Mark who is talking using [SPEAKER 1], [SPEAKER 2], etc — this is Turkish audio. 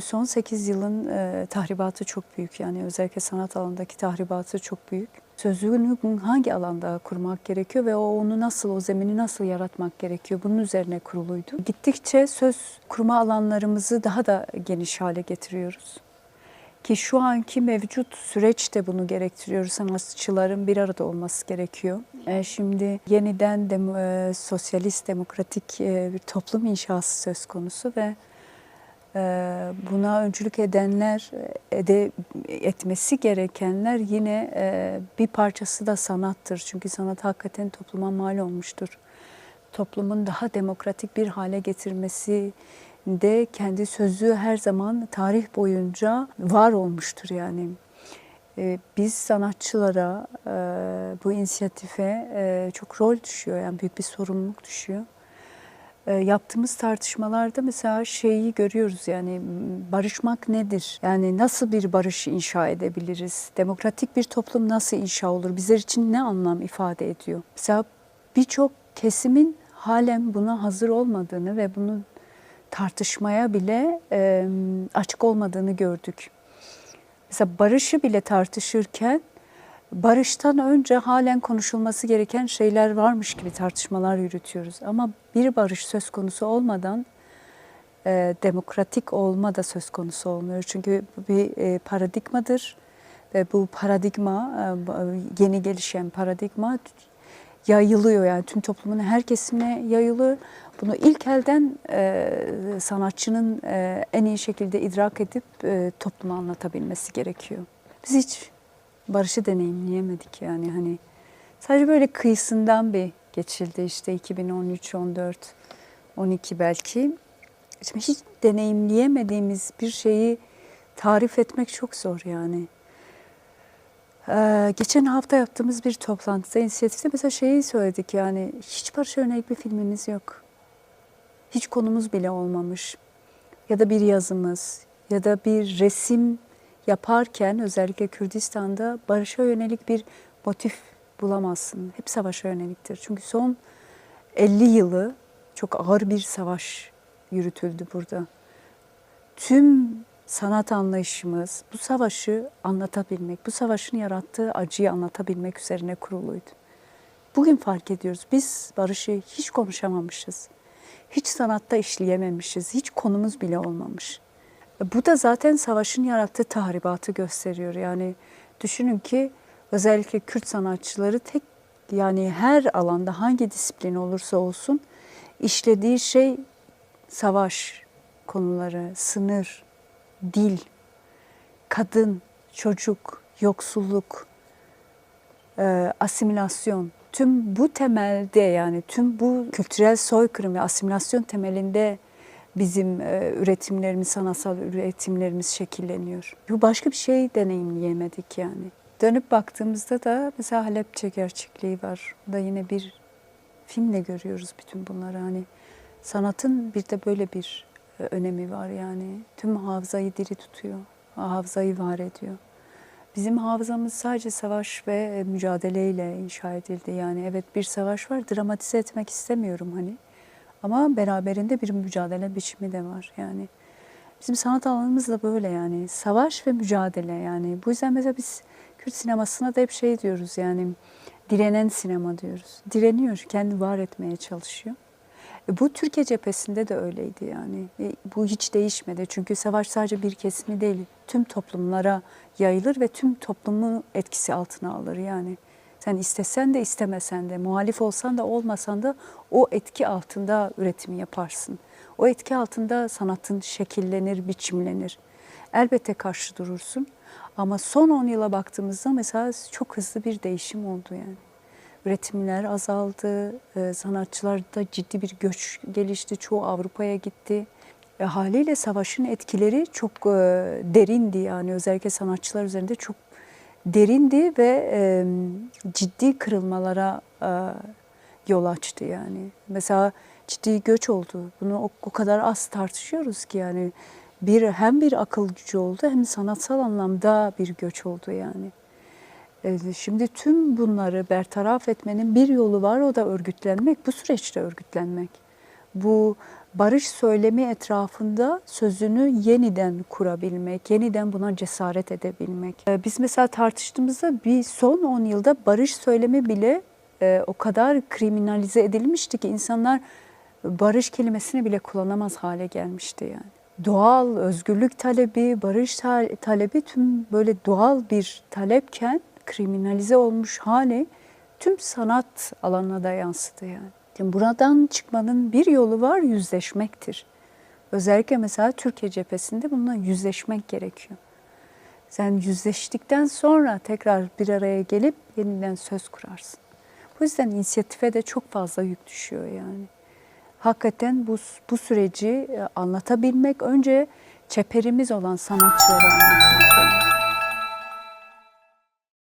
[SPEAKER 1] Son 8 yılın e, tahribatı çok büyük. Yani özellikle sanat alanındaki tahribatı çok büyük. Sözlüğünü hangi alanda kurmak gerekiyor ve o onu nasıl, o zemini nasıl yaratmak gerekiyor? Bunun üzerine kuruluydu. Gittikçe söz kurma alanlarımızı daha da geniş hale getiriyoruz. Ki şu anki mevcut süreç de bunu gerektiriyor. Sanatçıların bir arada olması gerekiyor. E, şimdi yeniden dem- e, sosyalist, demokratik e, bir toplum inşası söz konusu ve buna öncülük edenler, ede, etmesi gerekenler yine e, bir parçası da sanattır. Çünkü sanat hakikaten topluma mal olmuştur. Toplumun daha demokratik bir hale getirmesi de kendi sözü her zaman tarih boyunca var olmuştur yani. E, Biz sanatçılara e, bu inisiyatife e, çok rol düşüyor yani büyük bir sorumluluk düşüyor. E, Yaptığımız tartışmalarda mesela şeyi görüyoruz yani barışmak nedir? Yani nasıl bir barış inşa edebiliriz? Demokratik bir toplum nasıl inşa olur? Bizler için ne anlam ifade ediyor? Mesela birçok kesimin halen buna hazır olmadığını ve bunu tartışmaya bile e, açık olmadığını gördük. Mesela barışı bile tartışırken barıştan önce halen konuşulması gereken şeyler varmış gibi tartışmalar yürütüyoruz. Ama bir barış söz konusu olmadan e, demokratik olma da söz konusu olmuyor. Çünkü bu bir e, paradigmadır ve bu paradigma e, bu- yeni gelişen paradigma yayılıyor yani tüm toplumun her kesimine yayılıyor. Bunu ilk elden e, sanatçının e, en iyi şekilde idrak edip e, topluma anlatabilmesi gerekiyor. Biz hiç barışı deneyimleyemedik yani hani sadece böyle kıyısından bir geçildi işte 2013, 14, 12 belki. Şimdi hiç deneyimleyemediğimiz bir şeyi tarif etmek çok zor yani. Ee, geçen hafta yaptığımız bir toplantıda, inisiyatifte mesela şeyi söyledik yani hiç barışa yönelik bir filmimiz yok. Hiç konumuz bile olmamış. Ya da bir yazımız ya da bir resim yaparken özellikle Kürdistan'da barışa yönelik bir motif bulamazsın. Hep savaşa yöneliktir. Çünkü son 50 yılı çok ağır bir savaş yürütüldü burada. Tüm sanat anlayışımız bu savaşı anlatabilmek, bu savaşın yarattığı acıyı anlatabilmek üzerine kuruluydu. Bugün fark ediyoruz biz barışı hiç konuşamamışız. Hiç sanatta işleyememişiz. Hiç konumuz bile olmamış. Bu da zaten savaşın yarattığı tahribatı gösteriyor. Yani düşünün ki özellikle Kürt sanatçıları tek yani her alanda hangi disiplin olursa olsun işlediği şey savaş konuları, sınır, dil, kadın, çocuk, yoksulluk, e, asimilasyon. Tüm bu temelde yani tüm bu kültürel soykırım ve asimilasyon temelinde bizim e, üretimlerimiz, sanatsal üretimlerimiz şekilleniyor. Bu başka bir şey deneyimleyemedik yani. Dönüp baktığımızda da mesela Halepçe gerçekliği var. Da yine bir filmle görüyoruz bütün bunları. Hani sanatın bir de böyle bir e, önemi var yani. Tüm hafızayı diri tutuyor. Hafızayı var ediyor. Bizim hafızamız sadece savaş ve e, mücadeleyle inşa edildi. Yani evet bir savaş var. Dramatize etmek istemiyorum hani. Ama beraberinde bir mücadele biçimi de var yani. Bizim sanat alanımız da böyle yani. Savaş ve mücadele yani. Bu yüzden mesela biz Kürt sinemasına da hep şey diyoruz yani. Direnen sinema diyoruz. Direniyor, kendi var etmeye çalışıyor. E, Bu Türkiye cephesinde de öyleydi yani. E, Bu hiç değişmedi. Çünkü savaş sadece bir kesimi değil, tüm toplumlara yayılır ve tüm toplumu etkisi altına alır yani. Sen istesen de istemesen de, muhalif olsan da olmasan da o etki altında üretimi yaparsın. O etki altında sanatın şekillenir, biçimlenir. Elbette karşı durursun ama son 10 yıla baktığımızda mesela çok hızlı bir değişim oldu yani üretimler azaldı, e, sanatçılarda ciddi bir göç gelişti, çoğu Avrupa'ya gitti. E, haliyle savaşın etkileri çok e, derindi yani özellikle sanatçılar üzerinde çok derindi ve e, ciddi kırılmalara e, yol açtı yani. Mesela ciddi göç oldu. Bunu o, o kadar az tartışıyoruz ki yani bir hem bir akıl gücü oldu hem sanatsal anlamda bir göç oldu yani. Şimdi tüm bunları bertaraf etmenin bir yolu var o da örgütlenmek, bu süreçte örgütlenmek. Bu barış söylemi etrafında sözünü yeniden kurabilmek, yeniden buna cesaret edebilmek. Ee, Biz mesela tartıştığımızda bir son 10 yılda barış söylemi bile e, o kadar kriminalize edilmişti ki insanlar barış kelimesini bile kullanamaz hale gelmişti yani. Doğal özgürlük talebi, barış ta- talebi tüm böyle doğal bir talepken kriminalize olmuş hali tüm sanat alanına da yansıdı yani. Yani buradan çıkmanın bir yolu var yüzleşmektir. Özellikle mesela Türkiye cephesinde bununla yüzleşmek gerekiyor. Sen yüzleştikten sonra tekrar bir araya gelip yeniden söz kurarsın. Bu yüzden inisiyatife de çok fazla yük düşüyor yani. Hakikaten bu, bu süreci e, anlatabilmek önce çeperimiz olan sanatçılara anlatmak.